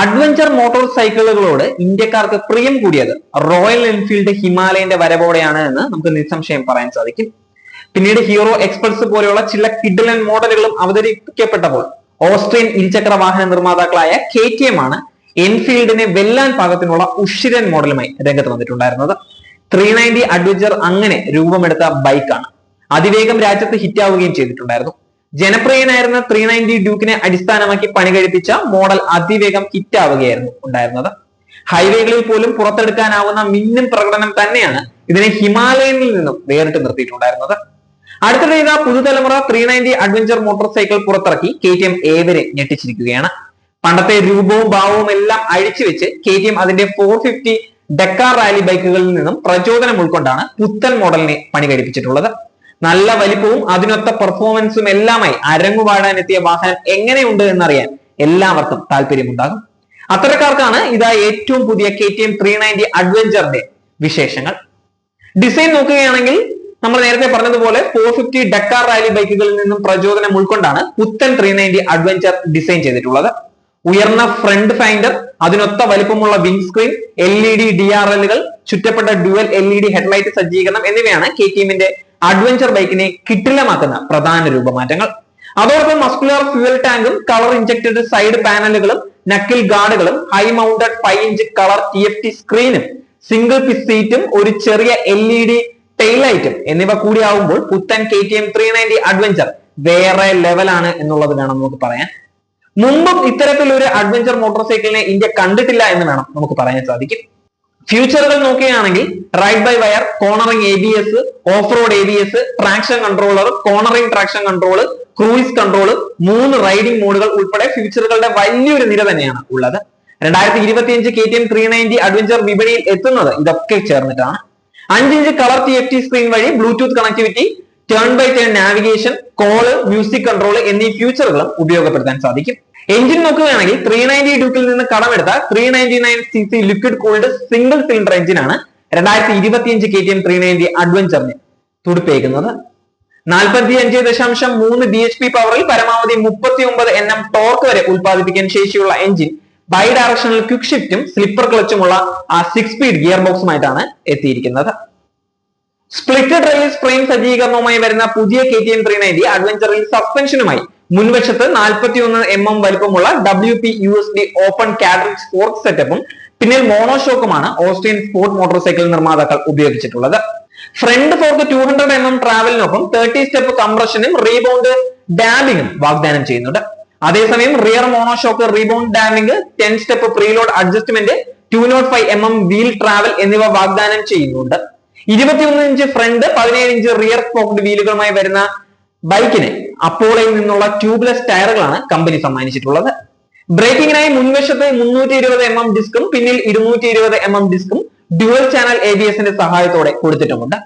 Adventure motor സൈക്കിളുകളോട് ഇന്ത്യക്കാർക്ക് പ്രിയം കൂടിയത് റോയൽ എൻഫീൽഡ് ഹിമാലയന്റെ വരവോടെയാണ് എന്ന് നമുക്ക് നിസ്സംശയം പറയാൻ സാധിക്കും. പിന്നീട് ഹീറോ എക്സ്പ്രസ് പോലെയുള്ള ചില കിഡ്ലൻ മോഡലുകളും അവതരിപ്പിക്കപ്പെട്ടപ്പോൾ ഓസ്ട്രിയൻ ഇരുചക്ര വാഹന നിർമ്മാതാക്കളായ കെ ടി എം ആണ് എൻഫീൽഡിനെ വെല്ലാൻ പാകത്തിനുള്ള ഉഷിരൻ മോഡലുമായി രംഗത്ത് വന്നിട്ടുണ്ടായിരുന്നത്. ത്രീ നയന്റി അഡ്വഞ്ചർ അങ്ങനെ രൂപമെടുത്ത ബൈക്കാണ് അതിവേഗം രാജ്യത്ത് ഹിറ്റാവുകയും ചെയ്തിട്ടുണ്ടായിരുന്നു. ജനപ്രിയനായിരുന്ന ത്രീ നയന്റി ഡ്യൂക്കിനെ അടിസ്ഥാനമാക്കി പണി കഴിപ്പിച്ച മോഡൽ അതിവേഗം ഹിറ്റാവുകയായിരുന്നു ഉണ്ടായിരുന്നത്. ഹൈവേകളിൽ പോലും പുറത്തെടുക്കാനാവുന്ന മിന്നും പ്രകടനം തന്നെയാണ് ഇതിനെ ഹിമാലയനിൽ നിന്നും വേറിട്ട് നിർത്തിയിട്ടുണ്ടായിരുന്നത്. അടുത്തിടെ ഇതാ പുതുതലമുറ three ninety adventure motor cycle പുറത്തിറക്കി കെ ടി എം ഏവരെ ഞെട്ടിച്ചിരിക്കുകയാണ്. പണ്ടത്തെ രൂപവും ഭാവവും എല്ലാം അഴിച്ചുവെച്ച് കെ ടി എം അതിന്റെ ഫോർ ഫിഫ്റ്റി ഡെക്കാർ റാലി ബൈക്കുകളിൽ നിന്നും പ്രചോദനം ഉൾക്കൊണ്ടാണ് പുത്തൻ മോഡലിനെ പണി കഴിപ്പിച്ചിട്ടുള്ളത്. നല്ല വലിപ്പവും അതിനൊത്ത പെർഫോമൻസും എല്ലാമായി അരങ്ങുപാടാൻ എത്തിയ വാഹനം എങ്ങനെയുണ്ട് എന്നറിയാൻ എല്ലാവർക്കും താല്പര്യമുണ്ടാകും. അത്തരക്കാർക്കാണ് ഇതാ ഏറ്റവും പുതിയ K T M three ninety അഡ്വഞ്ചറിന്റെ വിശേഷങ്ങൾ. ഡിസൈൻ നോക്കുകയാണെങ്കിൽ നമ്മൾ നേരത്തെ പറഞ്ഞതുപോലെ ഫോർ ഫിഫ്റ്റി ഡക്കാർ റാലി ബൈക്കുകളിൽ നിന്നും പ്രചോദനം ഉൾക്കൊണ്ടാണ് പുത്തൻ ത്രീ നയന്റി അഡ്വഞ്ചർ ഡിസൈൻ ചെയ്തിട്ടുള്ളത്. ഉയർന്ന ഫ്രണ്ട് ഫൈൻഡർ അതിനൊത്ത വലിപ്പമുള്ള wind screen L E D D R എല്ലുകൾ ചുറ്റപ്പെട്ട dual L E D headlight സജ്ജീകരണം എന്നിവയാണ് കെ ടീമിന്റെ അഡ്വഞ്ചർ ബൈക്കിനെ കിട്ടിലമാക്കുന്ന പ്രധാന രൂപമാറ്റങ്ങൾ. അതോടൊപ്പം മസ്കുലർ ഫ്യൂൽ ടാങ്കും കളർ ഇഞ്ചക്റ്റഡ് സൈഡ് പാനലുകളും knuckle ഗാർഡുകളും high mounted five inch colour T F T സ്ക്രീനും single piece സീറ്റും ഒരു ചെറിയ എൽ ഇ ഡി ലൈറ്റും എന്നിവ കൂടിയാവുമ്പോൾ പുത്തൻ K T M three ninety adventure വേറെ ലെവലാണ് എന്നുള്ളത് വേണം നമുക്ക് പറയാൻ. മുമ്പും ഇത്തരത്തിലൊരു അഡ്വഞ്ചർ മോട്ടോർ സൈക്കിളിനെ ഇന്ത്യ കണ്ടിട്ടില്ല എന്ന് വേണം നമുക്ക് പറയാൻ സാധിക്കും. ഫ്യൂച്ചറുകൾ നോക്കുകയാണെങ്കിൽ ride by wire cornering A B S off road A B S traction controller cornering traction control cruise control മൂന്ന് റൈഡിംഗ് മോഡുകൾ ഉൾപ്പെടെ ഫ്യൂച്ചറുകളുടെ വലിയൊരു നിര തന്നെയാണ് ഉള്ളത്. രണ്ടായിരത്തി ഇരുപത്തിയഞ്ച് കെ അഡ്വഞ്ചർ വിപണിയിൽ എത്തുന്നത് ഇതൊക്കെ ചേർന്നിട്ടാണ്. അഞ്ചിഞ്ച് colour T F T screen വഴി bluetooth connectivity turn by turn navigation call music control എന്നീ ഫ്യൂച്ചറുകളും ഉപയോഗപ്പെടുത്താൻ സാധിക്കും. എഞ്ചിൻ നോക്കുകയാണെങ്കിൽ ത്രീ നയന്റി ഡ്യൂക്കിൽ നിന്ന് കടമെടുത്ത three ninety nine C C liquid cooled single cylinder എഞ്ചിനാണ് രണ്ടായിരത്തി ഇരുപത്തിയഞ്ച് K T M three ninety അഡ്വഞ്ചറിന് തുടിപ്പേക്കുന്നത് നാൽപ്പത്തി അഞ്ച് ദശാംശം മൂന്ന് ബി എച്ച് പി പവറിൽ പരമാവധി മുപ്പത്തി ഒമ്പത് എൻ എം ടോർക്ക് വരെ ഉൽപ്പാദിപ്പിക്കാൻ ശേഷിയുള്ള എഞ്ചിൻ ബൈ ഡയറക്ഷണൽ ക്വിക്ക് ഷിഫ്റ്റും സ്ലിപ്പർ ക്ലച്ചുമുള്ള ആ സിക്സ് സ്പീഡ് ഗിയർ ബോക്സുമായിട്ടാണ് എത്തിയിരിക്കുന്നത്. സ്പ്ലിറ്റഡ് ട്രെയിൽ സ്പ്രെയിൻ സജ്ജീകരണവുമായി വരുന്ന പുതിയ K T M three ninety അഡ്വഞ്ചറിൽ സസ്പെൻഷനുമായി മുൻവശത്ത് നാൽപ്പത്തി ഒന്ന് എം എം വലുപ്പമുള്ള W P U S D open cartridge sports സെറ്റപ്പും പിന്നിൽ മോണോഷോക്കുമാണ് ഓസ്ട്രിയൻ സ്പോർട്ട് മോട്ടോർ സൈക്കിൾ നിർമ്മാതാക്കൾ ഉപയോഗിച്ചിട്ടുള്ളത്. Front fork two hundred M M ട്രാവലിനൊപ്പം thirty step കംപ്രഷനും റീബൗണ്ട് ഡാമിങ്ങും വാഗ്ദാനം ചെയ്യുന്നുണ്ട്. അതേസമയം rear monoshock rebound damping ten step preload adjustment two nought five M M wheel travel എന്നിവ വാഗ്ദാനം ചെയ്യുന്നുണ്ട്. ഇരുപത്തിയൊന്ന് ഇഞ്ച് ഫ്രണ്ട് പതിനേഴ് ഇഞ്ച് റിയർ സ്പോക്ഡ് വീലുകളുമായി വരുന്ന ബൈക്കിന് അപ്പോളയിൽ നിന്നുള്ള ട്യൂബ്ലെസ് ടയറുകളാണ് കമ്പനി സമ്മാനിച്ചിട്ടുള്ളത്. ബ്രേക്കിങ്ങിനായി മുൻവശത്ത് മുന്നൂറ്റി ഇരുപത് എം എം ഡിസ്കും പിന്നിൽ ഇരുന്നൂറ്റി ഇരുപത് എം എം ഡിസ്കും ഡ്യുവൽ ചാനൽ എ ബി എസിന്റെ സഹായത്തോടെ കൊടുത്തിട്ടുമുണ്ട്.